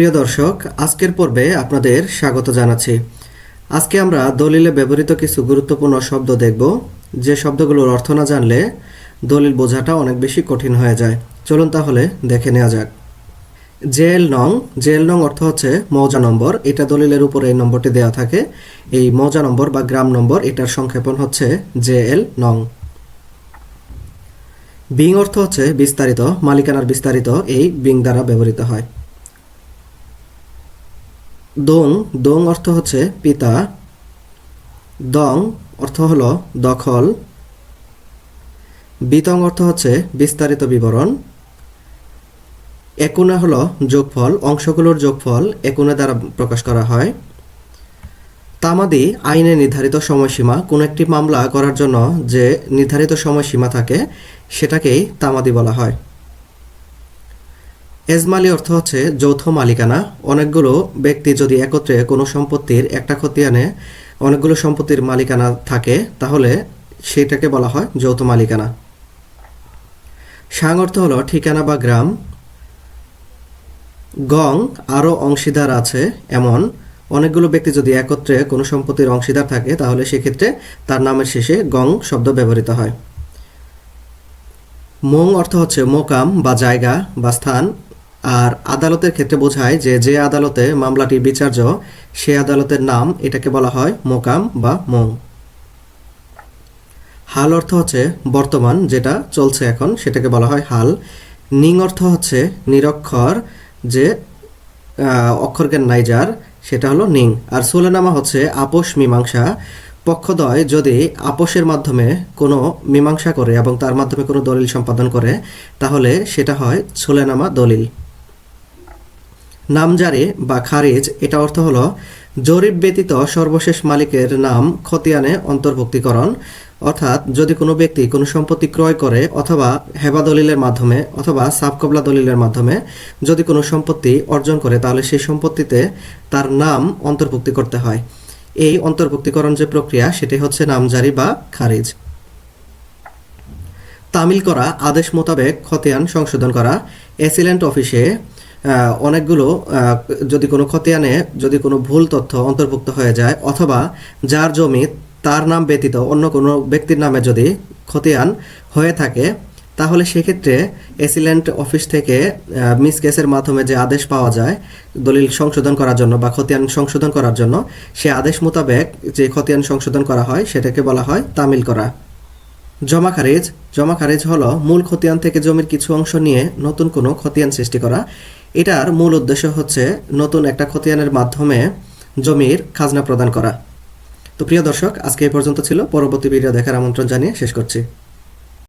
প্রিয় দর্শক, আজকের পর্বে আপনাদের স্বাগত জানাচ্ছি। আজকে আমরা দলিলে ব্যবহৃত কিছু গুরুত্বপূর্ণ শব্দ দেখব। যে শব্দগুলোর অর্থ না জানলে দলিল বোঝাটা অনেক বেশি কঠিন হয়ে যায়। চলুন তাহলে দেখে নেওয়া যাক। জেএল নং জেএল নং অর্থ হচ্ছে মৌজা নম্বর। এটা দলিলের উপরে এই নম্বরটি দেওয়া থাকে। এই মৌজা নম্বর বা গ্রাম নম্বর, এটার সংক্ষেপণ হচ্ছে জেএল নং। বিং অর্থ হচ্ছে বিস্তারিত, মালিকানার বিস্তারিত, এই বিং দ্বারা ব্যবহৃত হয়। দোং দোং অর্থ হচ্ছে পিতা, দং অর্থ হলো দখল, বিতং অর্থ হচ্ছে বিস্তারিত বিবরণ, একুনে হলো যোগফল, অংশগুলোর যোগফল একুনে দ্বারা প্রকাশ করা হয়। তামাদি আইনে নির্ধারিত সময়সীমা কোনো একটি মামলা করার জন্য যে নির্ধারিত সময়সীমা থাকে সেটাকেই তামাদি বলা হয়। এজমালি অর্থ হচ্ছে যৌথ মালিকানা। অনেকগুলো ব্যক্তি যদি একত্রে কোনো সম্পত্তির একটা খতিয়ানে অনেকগুলো সম্পত্তির মালিকানা থাকে, তাহলে সেটাকে বলা হয় যৌথ মালিকানা। সাং অর্থ হলো ঠিকানা বা গ্রাম। গং আরও অংশীদার আছে, এমন। অনেকগুলো ব্যক্তি যদি একত্রে কোনো সম্পত্তির অংশীদার থাকে, তাহলে সেক্ষেত্রে তার নামের শেষে গং শব্দ ব্যবহৃত হয়। মং অর্থ হচ্ছে মোকাম বা জায়গা বা স্থান। আর আদালতের ক্ষেত্রে বোঝায় যে যে আদালতে মামলাটি বিচার্য, সে আদালতের নাম এটাকে বলা হয় মোকাম বা মং। হাল অর্থ হচ্ছে বর্তমান, যেটা চলছে এখন, সেটাকে বলা হয় হাল। নিং অর্থ হচ্ছে নিরক্ষর, যে অক্ষরজ্ঞান নাই যার, সেটা হলো নিং। আর সোলেনামা হচ্ছে আপোষ মীমাংসা। পক্ষদ্বয় যদি আপোষের মাধ্যমে কোনো মীমাংসা করে এবং তার মাধ্যমে কোনো দলিল সম্পাদন করে, তাহলে সেটা হয় সোলেনামা দলিল। নামজারি বা খারিজ, এটা অর্থ হলো জরিপ ব্যতীত সর্বশেষ মালিকের নাম খতিয়ানে অন্তর্ভুক্তিকরণ, অর্থাৎ যদি কোনো ব্যক্তি কোনো সম্পত্তি ক্রয় করে অথবা হেবা দলিলের মাধ্যমে অথবা সাবকবলা দলিলের মাধ্যমে যদি কোনো সম্পত্তি অর্জন করে, তাহলে সেই সম্পত্তিতে তার নাম অন্তর্ভুক্তি করতে হয়। এই অন্তর্ভুক্তিকরণ যে প্রক্রিয়া, সেটি হচ্ছে নামজারি বা খারিজ। তামিল করা আদেশ মোতাবেক খতিয়ান সংশোধন করা, এসিলেন্ট অফিসে অনেকগুলো যদি কোনো খতিয়ানে যদি কোনো ভুল তথ্য অন্তর্ভুক্ত হয়ে যায়, অথবা যার জমি তার নাম ব্যতীত অন্য কোনো ব্যক্তির নামে যদি খতিয়ান হয়ে থাকে, তাহলে সেক্ষেত্রে এসিলেন্ট অফিস থেকে মিস কেসের মাধ্যমে যে আদেশ পাওয়া যায়, দলিল সংশোধন করার জন্য বা খতিয়ান সংশোধন করার জন্য, সে আদেশ মোতাবেক যে খতিয়ান সংশোধন করা হয়, সেটাকে বলা হয় তামিল করা। জমা খারিজ। জমা খারিজ হলো মূল খতিয়ান থেকে জমির কিছু অংশ নিয়ে নতুন কোনো খতিয়ান সৃষ্টি করা। এটার মূল উদ্দেশ্য হচ্ছে নতুন একটা খতিয়ানের মাধ্যমে জমির খাজনা প্রদান করা। তো প্রিয় দর্শক, আজকে এই পর্যন্ত ছিল। পরবর্তী ভিডিও দেখার আমন্ত্রণ জানিয়ে শেষ করছি।